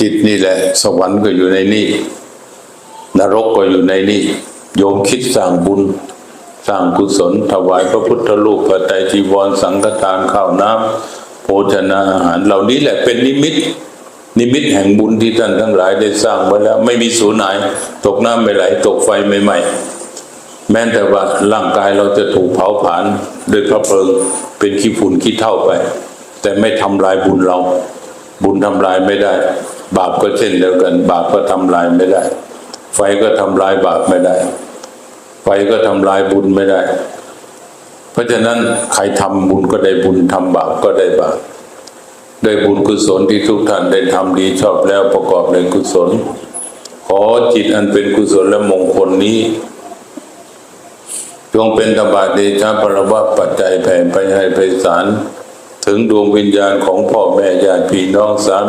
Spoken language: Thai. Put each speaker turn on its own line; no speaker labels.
จิตนี่แหละ สวรรค์ก็อยู่ในนี่ นรกก็อยู่ในนี่ โยมคิดสร้างบุญ สร้างกุศล ถวายพระพุทธรูปพระไตรจีวรสังฆทานข้าวน้ำโภชนาอาหาร เหล่านี้แหละเป็นนิมิต นิมิตแห่งบุญที่ท่านทั้งหลายได้สร้างไว้แล้ว ไม่มีสูญหาย ตกน้ำไม่ไหล ตกไฟไม่ไหม้แม้แต่ว่าร่างกายเราจะถูกเผาผลาญด้วยพระเพลิงเป็นขี้ฝุ่นขี้เท่าไป แต่ไม่ทำลายบุญเรา บุญทำลายไม่ได้ บาปก็เช่นเดียวกัน บาปก็ทำลายไม่ได้ ไฟก็ทำลายบาปไม่ได้ ไฟก็ทำลายบุญไม่ได้ เพราะฉะนั้นใครทำบุญก็ได้บุญทำบาปก็ได้บาปได้บุญกุศลที่ทุกท่านได้ทำดีชอบแล้วประกอบในกุศล ขอจิตอันเป็นกุศลและมงคลนี้จงเป็นตบะเดชะพลวะปัจจัยแผ่ไปให้ไพศาล ถึงดวงวิญญาณของพ่อแม่ญาติพี่น้องสาม